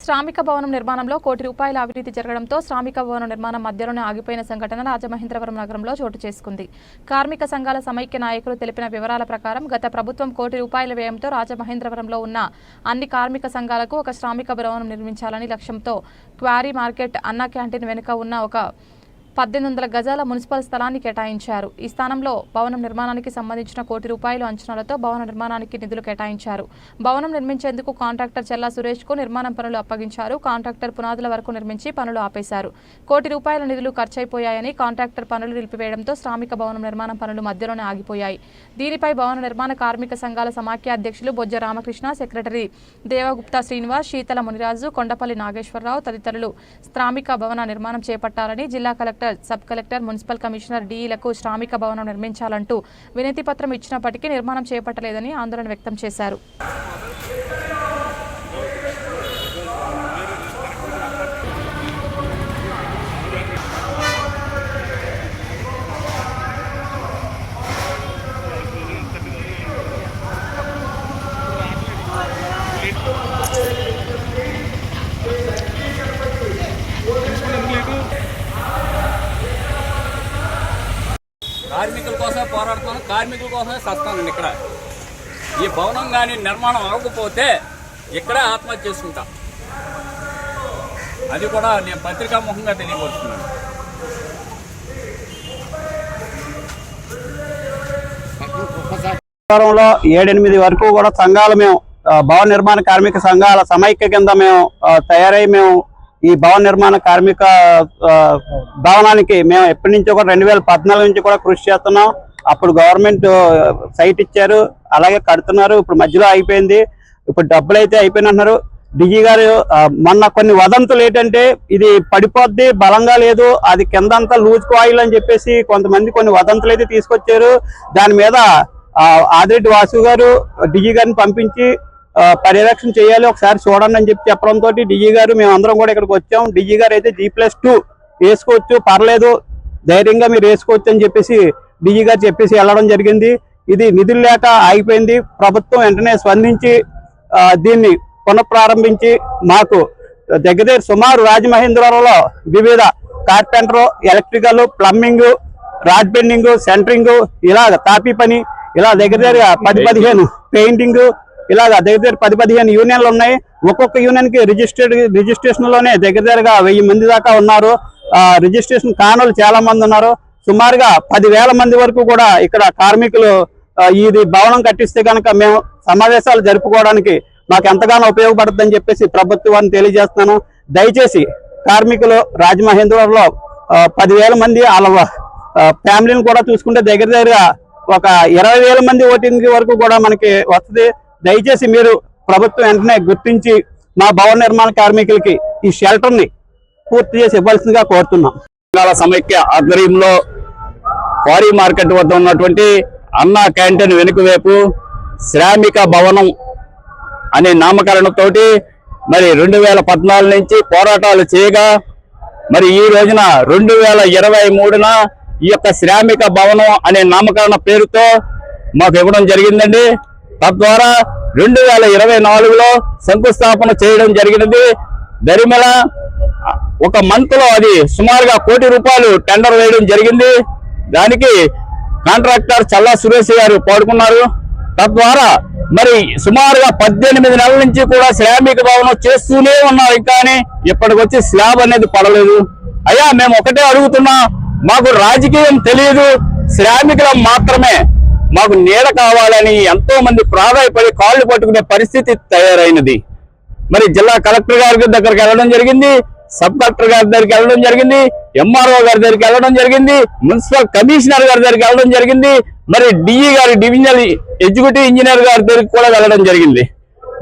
శ్రామిక భవనం నిర్మాణంలో కోటి రూపాయల అవినీతి జరగడంతో శ్రామిక భవనం నిర్మాణం మధ్యలోనే ఆగిపోయిన సంఘటన రాజమహేంద్రవరం నగరంలో చోటు చేసుకుంది. కార్మిక సంఘాల సమైక్య నాయకులు తెలిపిన వివరాల ప్రకారం గత ప్రభుత్వం కోటి రూపాయల వ్యయంతో రాజమహేంద్రవరంలో ఉన్న అన్ని కార్మిక సంఘాలకు ఒక శ్రామిక భవనం నిర్మించాలని లక్ష్యంతో క్వారీ మార్కెట్ అన్నా క్యాంటీన్ వెనుక ఉన్న ఒక పద్దెనిమిది వందల గజాల మున్సిపల్ స్థలాన్ని కేటాయించారు. ఈ స్థానంలో భవనం నిర్మాణానికి సంబంధించిన కోటి రూపాయలు అంచనాలతో భవన నిర్మాణానికి నిధులు కేటాయించారు. భవనం నిర్మించేందుకు కాంట్రాక్టర్ చెల్లా సురేష్కు నిర్మాణం పనులు అప్పగించారు. కాంట్రాక్టర్ పునాదుల వరకు నిర్మించి పనులు ఆపేశారు. కోటి రూపాయల నిధులు ఖర్చయిపోయాయని కాంట్రాక్టర్ పనులు నిలిపివేయడంతో శ్రామిక భవనం నిర్మాణం పనులు మధ్యలోనే ఆగిపోయాయి. దీనిపై భవన నిర్మాణ కార్మిక సంఘాల సమాఖ్య అధ్యక్షులు బొజ్జ రామకృష్ణ సెక్రటరీ దేవగుప్తా శ్రీనివాస్ శీతల మునిరాజు కొండపల్లి నాగేశ్వరరావు తదితరులు శ్రామిక భవన నిర్మాణం చేపట్టాలని జిల్లా collector sub collector municipal commissioner డీఈలకు శ్రామిక భవనం నిర్మించాలంటూ వినతి పత్రం ఇచ్చినప్పటికీ నిర్మాణం చేపట్టలేదని ఆందోళన వ్యక్తం చేశారు. పోరాడుతున్నాను కార్మికుల కోసమే సస్తానండి ఇక్కడ. ఈ భవనం కానీ నిర్మాణం అవ్వకపోతే ఇక్కడే ఆత్మహత్య చేసుకుంటా. అది కూడా నేను పత్రికాముఖంగా తెలియపరుస్తున్నాను. ఏడెనిమిది వరకు కూడా సంఘాలు మేము భవన నిర్మాణ కార్మిక సంఘాల సమైక్య కింద మేము తయారై మేము ఈ భవన నిర్మాణ కార్మిక భవనానికి మేము ఎప్పటి నుంచో కూడా రెండు వేల పద్నాలుగు నుంచి కూడా కృషి చేస్తున్నాం. అప్పుడు గవర్నమెంట్ సైట్ ఇచ్చారు అలాగే కడుతున్నారు ఇప్పుడు మధ్యలో అయిపోయింది ఇప్పుడు డబ్బులు అయితే అయిపోయినంటున్నారు డిజీ గారు మొన్న కొన్ని వదంతులు ఏంటంటే ఇది పడిపోద్ది బలంగా లేదు అది కిందంతా లూజ్ కాయిల్ అని చెప్పేసి కొంతమంది కొన్ని వదంతులు అయితే తీసుకొచ్చారు. దాని మీద ఆదిరెడ్డి వాసు గారు డిజీ గారిని పంపించి పర్యవేక్షణ చేయాలి ఒకసారి చూడండి అని చెప్పి చెప్పడంతో డిజీ గారు మేము అందరం కూడా ఇక్కడికి వచ్చాం. డిజీ గారు అయితే జీ ప్లస్ టూ వేసుకోవచ్చు పర్లేదు ధైర్యంగా మీరు వేసుకోవచ్చు అని చెప్పేసి డిజీ గారు చెప్పేసి వెళ్ళడం జరిగింది. ఇది నిధులు లేక ఆగిపోయింది. ప్రభుత్వం వెంటనే స్పందించి దీన్ని పునఃప్రారంభించి మాకు దగ్గర దగ్గర సుమారు రాజమహేంద్రవరంలో వివిధ carpenter electrical plumbing rod bending centering ఇలాగ తాపీ పని ఇలా దగ్గర దగ్గర పది పదిహేను పెయింటింగ్ ఇలాగ దగ్గర దగ్గర పది పదిహేను యూనియన్లు ఉన్నాయి. ఒక్కొక్క యూనియన్కి రిజిస్టర్డ్ రిజిస్ట్రేషన్లోనే దగ్గర దగ్గరగా వెయ్యి మంది దాకా ఉన్నారు. రిజిస్ట్రేషన్ కానులు చాలా మంది ఉన్నారు. సుమారుగా పదివేల మంది వరకు కూడా ఇక్కడ కార్మికులు ఇది భవనం కట్టిస్తే కనుక మేము సమావేశాలు జరుపుకోవడానికి మాకు ఎంతగానో ఉపయోగపడుతుందని చెప్పేసి ప్రభుత్వాన్ని తెలియజేస్తున్నాను. దయచేసి కార్మికులు రాజమహేంద్రవరంలో పదివేల మంది వాళ్ళ ఫ్యామిలీని కూడా చూసుకుంటే దగ్గర దగ్గర ఒక ఇరవై వేల మంది ఓటింగ్ వరకు కూడా మనకి వస్తుంది. దయచేసి మీరు ప్రభుత్వం వెంటనే గుర్తించి మా భవన నిర్మాణ కార్మికులకి ఈ షెల్టర్ని పూర్తి చేసి ఇవ్వాల్సిందిగా కోరుతున్నాం. సమైక్య ఆధ్వర్యంలో క్వారీ మార్కెట్ వద్ద ఉన్నటువంటి అన్నా క్యాంటీన్ వెనుక వైపు శ్రామిక భవనం అనే నామకరణతోటి మరి రెండు వేల పద్నాలుగు నుంచి పోరాటాలు చేయగా మరి ఈ రోజున రెండు వేల ఇరవై మూడున ఈ యొక్క శ్రామిక భవనం అనే నామకరణ పేరుతో మాకు ఇవ్వడం జరిగిందండి. తద్వారా రెండు వేల ఇరవై నాలుగులో శంకుస్థాపన చేయడం జరిగినది. దరిమల ఒక మంత్లో అది సుమారుగా కోటి రూపాయలు టెండర్ వేయడం జరిగింది. దానికి కాంట్రాక్టర్ చల్లా సురేష్ గారు పాడుకున్నారు. తద్వారా మరి సుమారుగా పద్దెనిమిది నెలల నుంచి కూడా శ్రామిక భవనం చేస్తూనే ఉన్నారు. కానీ ఇప్పటికొచ్చి స్లాబ్ అనేది పడలేదు. అయ్యా మేము ఒకటే అడుగుతున్నా మాకు రాజకీయం తెలియదు శ్రామికులం మాత్రమే. మాకు నీడ కావాలని ఎంతో మంది ప్రాధాయపడి కాళ్ళు పట్టుకునే పరిస్థితి తయారైనది. మరి జిల్లా కలెక్టర్ గారి దగ్గరికి వెళ్ళడం జరిగింది. సబ్ కలెక్టర్ గారి దగ్గరికి వెళ్ళడం జరిగింది ఎంఆర్ఓ గారి దగ్గరికి వెళ్ళడం జరిగింది మున్సిపల్ కమిషనర్ గారి దగ్గరికి వెళ్ళడం జరిగింది మరి డిఈ గారి డివిజనల్ ఎగ్జిక్యూటివ్ ఇంజనీర్ గారి దగ్గరికి కూడా వెళ్ళడం జరిగింది.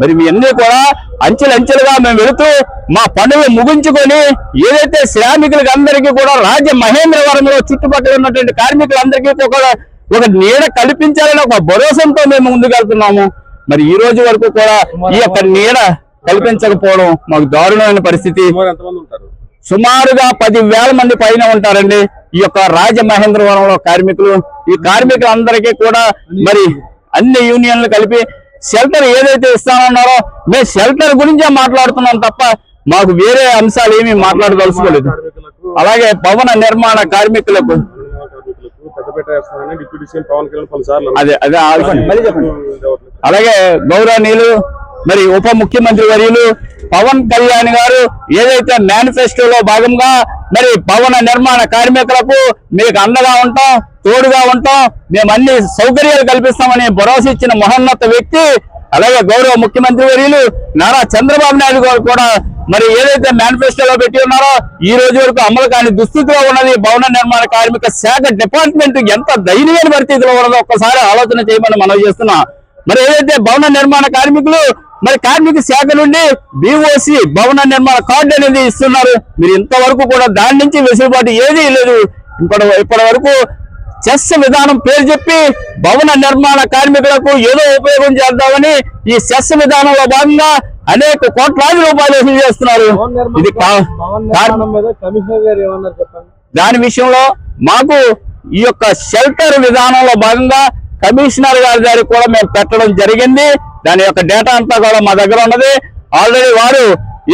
మరి ఇవన్నీ కూడా అంచెలంచెలుగా మేము వెళుతూ మా పనులు ముగించుకొని ఏదైతే శ్రామికులకి అందరికీ కూడా రాజ్య మహేంద్రవరంలో చుట్టుపక్కల ఉన్నటువంటి కార్మికులందరికీ కూడా ఒక నీడ కల్పించాలని ఒక భరోసాతో మేము ముందుకెళ్తున్నాము. మరి ఈ రోజు వరకు కూడా ఈ యొక్క నీడ కల్పించకపోవడం మాకు దారుణమైన పరిస్థితి. సుమారుగా పది వేల మంది పైన ఉంటారండి ఈ యొక్క రాజమహేంద్రవరంలో కార్మికులు. ఈ కార్మికులందరికీ కూడా మరి అన్ని యూనియన్లు కలిపి షెల్టర్ ఏదైతే ఇస్తానన్నారో మేము షెల్టర్ గురించే మాట్లాడుతున్నాం తప్ప మాకు వేరే అంశాలు ఏమీ మాట్లాడదలుచుకోలేదు. అలాగే భవన నిర్మాణ కార్మికులకు. అదే అదే. అలాగే గౌరవనీయులు మరి ఉప ముఖ్యమంత్రి వర్యులు పవన్ కళ్యాణ్ గారు ఏదైతే మేనిఫెస్టోలో భాగంగా మరి భవన నిర్మాణ కార్మికులకు మీకు అండగా ఉంటాం తోడుగా ఉంటాం మేము అన్ని సౌకర్యాలు కల్పిస్తామని భరోసా ఇచ్చిన మహోన్నత వ్యక్తి అలాగే గౌరవ ముఖ్యమంత్రి వర్యులు నారా చంద్రబాబు నాయుడు గారు కూడా మరి ఏదైతే మేనిఫెస్టోలో పెట్టి ఉన్నారో ఈ రోజు వరకు అమలు కాని దుస్థితిలో ఉన్నది. భవన నిర్మాణ కార్మిక శాఖ డిపార్ట్మెంట్ ఎంత దయనీయమైన పరిస్థితిలో ఉన్నదో ఒక్కసారి ఆలోచన చేయమని మనం చేస్తున్నాం. మరి ఏదైతే భవన నిర్మాణ కార్మికులు మరి కార్మిక శాఖ నుండి బిఓసి భవన నిర్మాణ కార్డు అనేది ఇస్తున్నారు మీరు ఇంతవరకు కూడా దాని నుంచి వెసులుబాటు ఏదీ లేదు. ఇప్పటి ఇప్పటి వరకు చెస్ విధానం పేరు చెప్పి భవన నిర్మాణ కార్మికులకు ఏదో ఉపయోగం చేద్దామని ఈ సెస్ విధానంలో భాగంగా అనేక కోట్లాది రూపాయలు వసూలు చేస్తున్నారు. ఇది దాని విషయంలో మాకు ఈ యొక్క షెల్టర్ విధానంలో భాగంగా కమిషనర్ గారి దగ్గర కూడా మేము పెట్టడం జరిగింది. దాని యొక్క డేటా అంతా కూడా మా దగ్గర ఉన్నది. ఆల్రెడీ వారు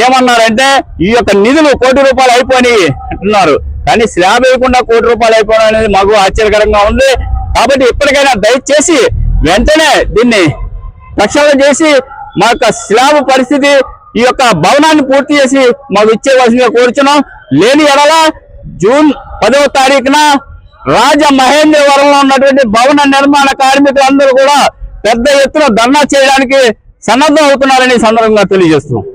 ఏమన్నారంటే ఈ యొక్క నిధులు కోటి రూపాయలు అయిపోయినాయి అంటున్నారు. కానీ స్లాబ్ వేయకుండా కోటి రూపాయలు అయిపోవడం అనేది మాకు ఆశ్చర్యకరంగా ఉంది. కాబట్టి ఇప్పటికైనా దయచేసి వెంటనే దీన్ని ప్రక్షాళన చేసి మా యొక్క స్లాబ్ పరిస్థితి ఈ యొక్క భవనాన్ని పూర్తి చేసి మాకు ఇచ్చేవలసిందిగా కోరుచున్నాం. లేని ఎడల జూన్ పదవ తారీఖున రాజ మహేంద్రవరంలో ఉన్నటువంటి భవన నిర్మాణ కార్మికులందరూ కూడా పెద్ద ఎత్తున ధర్నా చేయడానికి సన్నద్ధం అవుతున్నారని సందర్భంగా తెలియజేస్తున్నాం.